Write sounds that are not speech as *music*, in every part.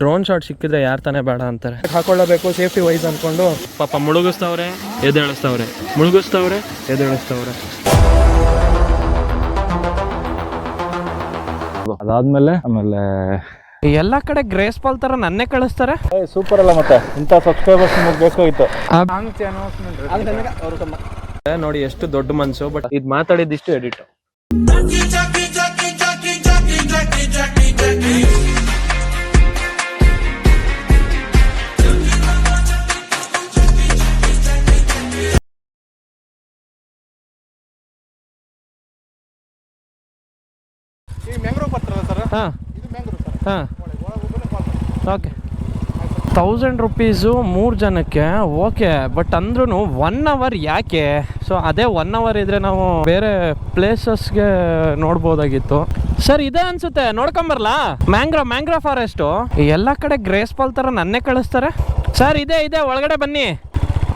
Drone shot ಸಿಕ್ಕಿದ್ರೆ ಯಾರ ತಾನೇ ಬೇಡ ಅಂತಾರೆ. ಹಾಕೊಳ್ಳಬೇಕು ಸೇಫ್ಟಿ ವೈಸ್ ಅನ್ಕೊಂಡು. ಪಾಪ ಮುಳುಗಿಸ್ತವ್ರೆ ಎದೇಳಿಸ್ತವ್ರೆ ಮುಳುಗಿಸ್ತವ್ರೆ ಎದೇಳಿಸ್ತವ್ರೆ ಅದಾದ್ಮೇಲೆ ಆಮೇಲೆ ಎಲ್ಲಾ ಕಡೆ ಗ್ರೇಸ್ ಪಾಲ್ ತರ ನನ್ನೇ ಕಳಿಸ್ತಾರೆ. ಸೂಪರ್ ಅಲ್ಲ ಮತ್ತೆ. ಇಂಥ ಸಬ್ಸ್ಕ್ರೈಬರ್ಸ್ ನಿಮಗೆ ಬೇಕಾಗಿತ್ತು. ನೋಡಿ ಎಷ್ಟು ದೊಡ್ಡ ಮನ್ಸು ಬಟ್ ಇದು ಮಾತಾಡಿದಿಷ್ಟು ಎಡಿಟ್ ಹಾಂ. ಹಾಂ. ಓಕೆ. ತೌಸಂಡ್ ರುಪೀಸು ಮೂರು ಜನಕ್ಕೆ, ಓಕೆ. ಬಟ್ ಅಂದ್ರೂ ಒನ್ ಅವರ್ ಯಾಕೆ? ಸೊ ಅದೇ ಒನ್ ಅವರ್ ಇದ್ರೆ ನಾವು ಬೇರೆ ಪ್ಲೇಸಸ್ಗೆ ನೋಡ್ಬೋದಾಗಿತ್ತು. ಸರ್, ಇದೆ ಅನ್ಸುತ್ತೆ. ನೋಡ್ಕೊಂಬರ್ಲಾ ಮ್ಯಾಂಗ್ರೋ ಮ್ಯಾಂಗ್ರೋ ಫಾರೆಸ್ಟು ಎಲ್ಲ ಕಡೆ ಗ್ರೇಸ್ ಪಾಲ್ ಥರ ನನ್ನೇ ಕಳಿಸ್ತಾರೆ. ಸರ್, ಇದೆ ಇದೆ. ಒಳಗಡೆ ಬನ್ನಿ.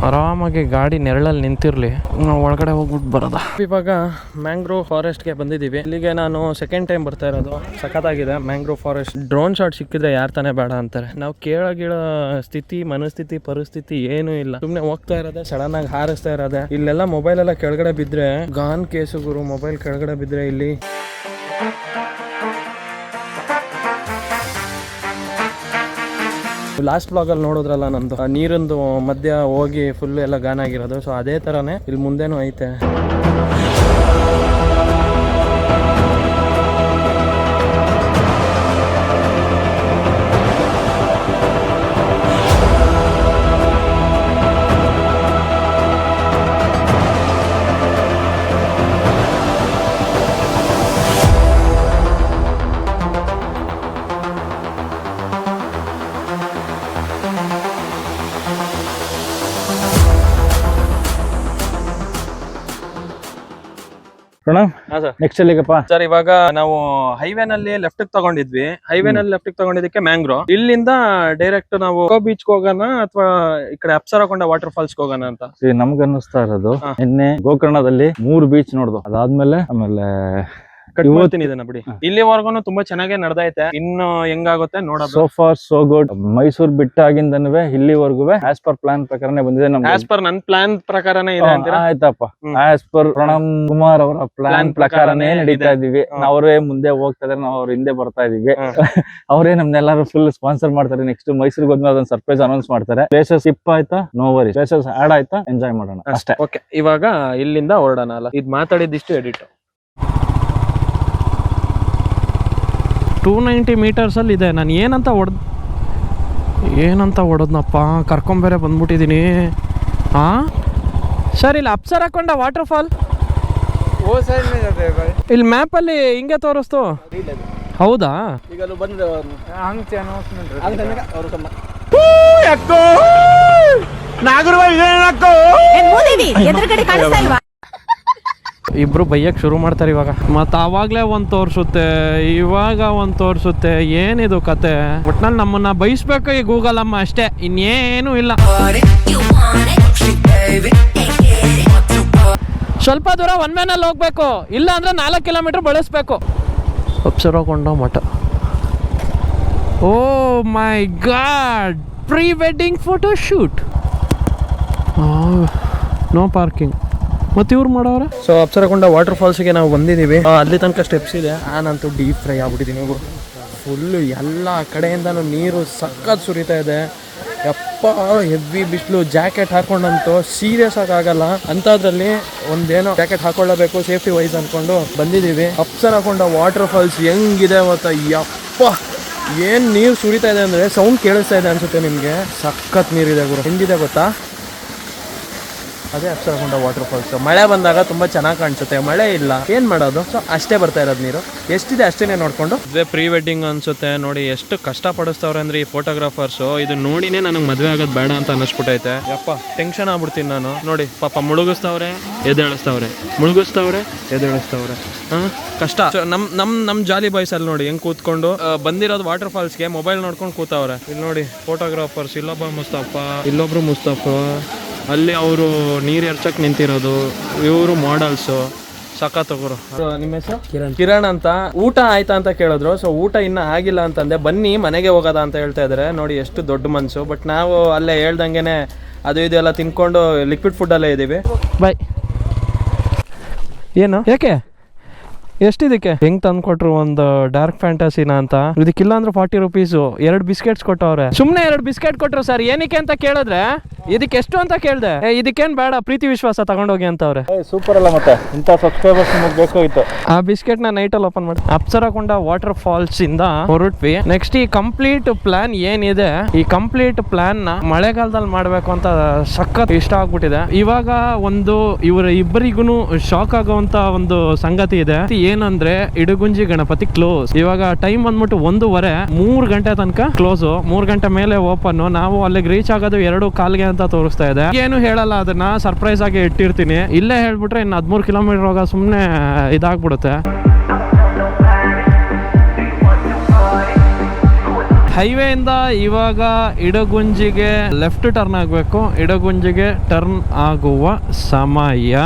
ಆರಾಮಾಗಿ ಗಾಡಿ ನೆರಳಲ್ಲಿ ನಿಂತಿರ್ಲಿ. ನಾವು ಒಳಗಡೆ ಹೋಗ್ಬಿಟ್ಟು ಬರೋದ? ಇವಾಗ ಮ್ಯಾಂಗ್ರೋವ್ ಫಾರೆಸ್ಟ್ಗೆ ಬಂದಿದ್ದೀವಿ. ಇಲ್ಲಿಗೆ ನಾನು ಸೆಕೆಂಡ್ ಟೈಮ್ ಬರ್ತಾ ಇರೋದು. ಸಖತ್ತಾಗಿದೆ. Mangrove forest. ಡ್ರೋನ್ ಶಾಟ್ ಸಿಕ್ಕಿದ್ರೆ ಯಾರು ತಾನೇ ಬೇಡ ಅಂತಾರೆ. ನಾವು ಕೇಳಗಿಳ ಸ್ಥಿತಿ, ಮನಸ್ಥಿತಿ, ಪರಿಸ್ಥಿತಿ ಏನೂ ಇಲ್ಲ. ಸುಮ್ಮನೆ ಹೋಗ್ತಾ ಇರೋದೆ ಸಡನ್ ಆಗಿ ಹಾರಿಸ್ತಾ ಇರೋದೆ. ಇಲ್ಲೆಲ್ಲ ಮೊಬೈಲ್ ಎಲ್ಲ ಕೆಳಗಡೆ ಬಿದ್ರೆ ಗಾನ್ ಕೇಸು ಗುರು ಮೊಬೈಲ್ ಕೆಳಗಡೆ ಬಿದ್ರೆ ಇಲ್ಲಿ. ಲಾಸ್ಟ್ ಬ್ಲಾಗಲ್ಲಿ ನೋಡಿದ್ರಲ್ಲ ನಂದು. ನೀರಿಂದು ಮಧ್ಯ ಹೋಗಿ ಫುಲ್ ಎಲ್ಲ ಗಾನ್ ಆಗಿರೋದು. ಸೊ ಅದೇ ಥರನೇ ಇಲ್ಲಿ ಮುಂದೆನೂ ಐತೆ. ಪ್ರಣವ್ ಹಾಂ ಸರ್ ನೆಕ್ಸ್ಟ್ ಎಲ್ಲಿಗಪ್ಪ? ಸರ್ ಇವಾಗ ನಾವು ಹೈವೇ ನಲ್ಲಿ ಲೆಫ್ಟ್ ತಗೊಂಡಿದ್ವಿ. ಹೈವೇ ನಲ್ಲಿ ಲೆಫ್ಟ್ ತಗೊಂಡಿದ್ದಕ್ಕೆ ಮ್ಯಾಂಗ್ರೋ ಇಲ್ಲಿಂದ ಡೈರೆಕ್ಟ್ ನಾವು ಬೀಚ್ ಹೋಗೋಣ ಅಥವಾ ಈ ಕಡೆ ಅಪ್ಸರಕೊಂಡ ವಾಟರ್ ಫಾಲ್ಸ್ ಹೋಗೋಣ ಅಂತ? ನಮ್ಗೆ ಅನ್ನಿಸ್ತಾ ಇರೋದು. ನಿನ್ನೆ ಗೋಕರ್ಣದಲ್ಲಿ ಮೂರು ಬೀಚ್ ನೋಡ್ದು. ಅದಾದ್ಮೇಲೆ ಆಮೇಲೆ ಕಟ್ ಇವತ್ತು- ಮಾಡ್ತೀನಿ ಇದನ್ನ ಬಿಡಿ. ಇಲ್ಲಿವರೆಗೂ ತುಂಬಾ ಚೆನ್ನಾಗಿ ನಡೆದೈತೆ. ಇನ್ನು ಹೆಂಗಾಗುತ್ತೆ ನೋಡೋದು so far so good Mysore ಬಿಟ್ಟಾಗಿಂದನೂ ಇಲ್ಲಿವರೆಗೂ ಆಸ್ ಪರ್ ಪ್ಲಾನ್ ಪ್ರಕಾರನೇ ಬಂದಿದೆ ನಮ್ಗೆ ಆಸ್ ಪರ್ ನನ್ ಪ್ಲಾನ್ ಪ್ರಕಾರನೇ ಇದೆ ಅಂತೀರಾ? ಆಯ್ತಪ್ಪ. ಆಸ್ ಪರ್ ಪ್ರಣಮ್ ಕುಮಾರ್ ಅವರ ಪ್ಲಾನ್ ಪ್ರಕಾರನೇ ನಡೀತಾ ಇದೆ. ಇದೀವಿ. ಅವರೇ ಮುಂದೆ ಹೋಗ್ತಾ ಇದ್ರೆ ನಾವು ಅವ್ರ ಹಿಂದೆ ಬರ್ತಾ ಇದೀವಿ. *laughs* ಅವರೇ ನಮ್ನೆಲ್ಲಾರು ಫುಲ್ ಸ್ಪಾನ್ಸರ್ ಮಾಡ್ತಾರೆ. ನೆಕ್ಸ್ಟ್ ಮೈಸೂರಿಗೆ ಹೋದ್ಮೇಲೆ ಅದೊಂದು ಸರ್ಪ್ರೈಸ್ ಅನೌನ್ಸ್ ಮಾಡ್ತಾರೆ. ಪ್ಲೇಸಸ್ ಇಪ್ ಆಯ್ತಾ? ನೋ ವರಿ ಪ್ಲೇಸಸ್ ಆಡ್ ಆಯ್ತಾ? ಎಂಜಾಯ್ ಮಾಡೋಣ. ಅಷ್ಟೇ. ಓಕೆ ಇವಾಗ ಇಲ್ಲಿಂದ ಹೊರಡೋಣ ಅಲ್ಲ? ಇದು ಮಾತಾಡಿದಿಷ್ಟು ಎಡಿಟ್ ಟೂ ನೈಂಟಿ ಮೀಟರ್ಸಲ್ಲಿ ಇದೆ. ನಾನು ಏನಂತ ಹೊಡೆದು ಏನಂತ ಹೊಡೆದ್ನಪ್ಪ ಕರ್ಕೊಂಬೇರೆ ಬಂದ್ಬಿಟ್ಟಿದ್ದೀನಿ ಹಾಂ ಸರ್ ಇಲ್ಲಿ ಅಪ್ಸರ್ ಹಾಕೊಂಡ ವಾಟರ್ ಫಾಲ್ ಇಲ್ಲಿ ಮ್ಯಾಪಲ್ಲಿ ಹಿಂಗೆ ತೋರಿಸ್ತು. ಹೌದಾ? ಮೂದೇವಿ ಎದುರುಗಡೆ ಕಾಣಿಸ್ತಾ ಇಲ್ವಾ? ಇಬ್ರು ಬೈಯಕ್ ಶುರು ಮಾಡ್ತಾರೆ ಇವಾಗ. ಮತ್ತು ಆವಾಗಲೇ ಒಂದು ತೋರ್ಸುತ್ತೆ ಇವಾಗ ಒಂದು ತೋರ್ಸುತ್ತೆ ಏನಿದು ಕತೆ? ಒಟ್ನಲ್ಲಿ ನಮ್ಮನ್ನ ಬೈಸ್ಬೇಕು ಈ ಗೂಗಲ್ ಅಮ್ಮ ಅಷ್ಟೇ ಇನ್ನೇನು ಇಲ್ಲ. ಸ್ವಲ್ಪ ದೂರ ಒನ್ ಮ್ಯಾನಲ್ಲಿ ಹೋಗ್ಬೇಕು ಇಲ್ಲ ಅಂದ್ರೆ ನಾಲ್ಕು ಕಿಲೋಮೀಟರ್ ಬಳಸ್ಬೇಕು. ಅಪ್ಸರಕೊಂಡ ಮಠ. ಓ my god pre wedding photo shoot. No parking. ಮತ್ತೆ ಇವ್ರು ಮಾಡೋರ? ಸೊ ಅಪ್ಸರಕೊಂಡ ವಾಟರ್ ಫಾಲ್ಸ್ಗೆ ನಾವು ಬಂದಿದ್ದೀವಿ ಅಲ್ಲಿ ತನಕ ಸ್ಟೆಪ್ಸ್ ಇದೆ. ನಾನಂತೂ ಡೀಪ್ ಫ್ರೈ ಆಗ್ಬಿಟ್ಟಿದ್ದೀನಿ ಇವರು. ಫುಲ್ಲು ಎಲ್ಲ ಕಡೆಯಿಂದನೂ ನೀರು ಸಕ್ಕತ್ ಸುರಿತಾ ಇದೆ. ಯಪ್ಪ ಹೆವಿ ಬಿಸಿಲು ಜಾಕೆಟ್ ಹಾಕೊಂಡಂತೂ ಸೀರಿಯಸ್ ಆಗಿ ಆಗಲ್ಲ. ಅಂಥದ್ರಲ್ಲಿ ಒಂದೇನೋ ಜಾಕೆಟ್ ಹಾಕೊಳ್ಳಬೇಕು ಸೇಫ್ಟಿ ವೈಸ್ ಅಂದ್ಕೊಂಡು ಬಂದಿದ್ದೀವಿ ಅಪ್ಸರಕೊಂಡ ವಾಟರ್ ಫಾಲ್ಸ್ ಹೆಂಗಿದೆ ಮತ್ತೆ? ಯಪ್ಪ, ಏನು ನೀರು ಸುರಿತಾ ಇದೆ ಅಂದರೆ ಸೌಂಡ್ ಕೇಳಿಸ್ತಾ ಇದೆ ಅನ್ಸುತ್ತೆ ನಿಮಗೆ. ಸಖತ್ ನೀರಿದೆ ಗುರು. ಹೆಂಗಿದೆ ಗೊತ್ತಾ? ಅದೇ ಅಪ್ಸರಗೊಂಡ ವಾಟರ್ ಫಾಲ್ಸ್ ಮಳೆ ಬಂದಾಗ ತುಂಬಾ ಚೆನ್ನಾಗಿ ಕಾಣಿಸುತ್ತೆ. ಮಳೆ ಇಲ್ಲ. ಏನ್ ಮಾಡೋದು? ಸೊ ಅಷ್ಟೇ ಬರ್ತಾ ಇರೋದು ನೀರು. ಎಷ್ಟಿದೆ ಅಷ್ಟೇನೆ ನೋಡ್ಕೊಂಡು? ಇದೇ ಪ್ರೀ ವೆಡ್ಡಿಂಗ್ ಅನ್ಸುತ್ತೆ. ನೋಡಿ, ಎಷ್ಟು ಕಷ್ಟ ಪಡಿಸ್ತವ್ರೆ ಅಂದ್ರೆ ಈ ಫೋಟೋಗ್ರಾಫರ್ಸ್ ಇದು ನೋಡಿನೇ ನನಗೆ ಮದುವೆ ಆಗೋದು ಬೇಡ ಅಂತ ಅನ್ನಿಸ್ಬಿಟ್ಟೈತೆ ಯಪ್ಪ ಟೆನ್ಷನ್ ಆಗ್ಬಿಡ್ತೀನಿ ನಾನು. ನೋಡಿ, ಪಾಪ ಮುಳುಗಿಸ್ತವ್ರೆ ಎದೇಳಿಸ್ತವ್ರೆ ಮುಳುಗಿಸ್ತವ್ರೆ ಎದೇಳಿಸ್ತವ್ರೆ ಕಷ್ಟ. ನಮ್ ನಮ್ ನಮ್ ಜಾಲಿ ಬಾಯ್ಸ್ ಅಲ್ಲಿ ನೋಡಿ, ಹೆಂಗ್ ಕೂತ್ಕೊಂಡು ಬಂದಿರೋದು ವಾಟರ್ ಫಾಲ್ಸ್ಗೆ ಮೊಬೈಲ್ ನೋಡ್ಕೊಂಡು ಕೂತವ್ರೆ. ಇಲ್ಲಿ ನೋಡಿ ಫೋಟೋಗ್ರಾಫರ್ಸ್ ಇಲ್ಲೊಬ್ಬ ಮುಸ್ತಫ, ಇಲ್ಲೊಬ್ರು ಮುಸ್ತಫ. ಅಲ್ಲಿ ಅವರು ನೀರು ಎರ್ಚಕ್ ನಿಂತಿರೋದು ಇವರು ಮಾಡಲ್ಸು ಸಕ್ಕ ತಗೋರು ನಿಮ್ಮ ಹೆಸರು? ಕಿರಣ್. ಕಿರಣ್ ಅಂತ. ಊಟ ಆಯ್ತಾ ಅಂತ ಕೇಳಿದ್ರು. ಸೊ ಊಟ ಇನ್ನ ಆಗಿಲ್ಲ ಅಂತಂದೆ. ಬನ್ನಿ ಮನೆಗೆ ಹೋಗೋದ ಅಂತ ಹೇಳ್ತಾ ಇದ್ರೆ. ನೋಡಿ ಎಷ್ಟು ದೊಡ್ಡ ಮನ್ಸು. ಬಟ್ ನಾವು ಅಲ್ಲೇ ಹೇಳ್ದಂಗೆನೆ ಅದು ಇದು ಎಲ್ಲ ತಿನ್ಕೊಂಡು ಲಿಕ್ವಿಡ್ ಫುಡ್ ಅಲ್ಲೇ ಇದೀವಿ. ಬಾಯ್ ಏನು? ಯಾಕೆ ಎಷ್ಟಿದಕ್ಕೆ? ಹೆಂಗ್ ತಂದ್ಕೊಟ್ರು ಒಂದು ಡಾರ್ಕ್ ಫ್ಯಾಂಟಸಿನ ಅಂತ? ಇದಕ್ಕಿಲ್ಲ ಅಂದ್ರೆ ಫಾರ್ಟಿ ರುಪೀಸು ಎರಡು ಬಿಸ್ಕೆಟ್ಸ್ ಕೊಟ್ಟವ್ರೆ. ಸುಮ್ಮನೆ ಎರಡು ಬಿಸ್ಕೆಟ್ ಕೊಟ್ರು ಸರ್. ಏನಕ್ಕೆ ಅಂತ ಕೇಳಿದ್ರೆ ಇದಕ್ಕೆ ಎಷ್ಟು ಅಂತ ಕೇಳ್ದೆ. ಇದಕ್ಕೇನ್ ಬೇಡ ಪ್ರೀತಿ ವಿಶ್ವಾಸ ತಗೊಂಡೋಗಿ ಅಂತವ್ರೆ. ಸೂಪರ್ ಅಲ್ಲ ಮತ್ತೆ. ಇಂತ ಸಬ್ಸ್ಕ್ರೈಬರ್ಸ್ ನಿಮಗೆ ಬೇಕಾಗಿತ್ತು. ಆ ಬಿಸ್ಕೆಟ್ನ ನೈಟ್ ಅಲ್ಲಿ ಓಪನ್ ಮಾಡಿ. ಅಪ್ಸರಕೊಂಡ ವಾಟರ್ ಫಾಲ್ಸ್ ಇಂದ ಹೊರಟ್ವಿ. ನೆಕ್ಸ್ಟ್ ಈ ಕಂಪ್ಲೀಟ್ ಪ್ಲಾನ್ ಏನಿದೆ ಈ ಕಂಪ್ಲೀಟ್ ಪ್ಲಾನ್ನ ಮಳೆಗಾಲದಲ್ಲಿ ಮಾಡ್ಬೇಕು ಅಂತ ಸಖತ್ ಇಷ್ಟ ಆಗ್ಬಿಟ್ಟಿದೆ. ಇವಾಗ ಒಂದು ಇವರ ಇಬ್ಬರಿಗೂ ಶಾಕ್ ಆಗುವಂತ ಒಂದು ಸಂಗತಿ ಇದೆ. ಏನಂದ್ರೆ ಇಡಗುಂಜಿ ಗಣಪತಿ ಕ್ಲೋಸ್ ಇವಾಗ ಟೈಮ್ ಬಂದ್ಬಿಟ್ಟು ಒಂದೂವರೆ ಮೂರ್ ಗಂಟೆ ತನಕ ಕ್ಲೋಸ್ ಮೂರ್ ಗಂಟೆ ಮೇಲೆ ಓಪನ್ ನಾವು ಅಲ್ಲಿಗೆ ರೀಚ್ ಆಗೋದು ಎರಡು ಕಾಲ್ಗೆ ಅಂತ ತೋರಿಸ್ತಾ ಇದೆ. ಏನು ಹೇಳಲ್ಲ, ಅದನ್ನ ಸರ್ಪ್ರೈಸ್ ಆಗಿ ಇಟ್ಟಿರ್ತೀನಿ. ಇಲ್ಲೇ ಹೇಳ್ಬಿಟ್ರೆ ಇನ್ನು ಹದಿಮೂರು ಕಿಲೋಮೀಟರ್ ಹೋಗ ಸುಮ್ಮನೆ ಇದಾಗ್ಬಿಡುತ್ತೆ. ಹೈವೇಯಿಂದ ಇವಾಗ ಇಡಗುಂಜಿಗೆ ಲೆಫ್ಟ್ ಟರ್ನ್ ಆಗಬೇಕು. ಇಡಗುಂಜಿಗೆ ಟರ್ನ್ ಆಗುವ ಸಮಯ.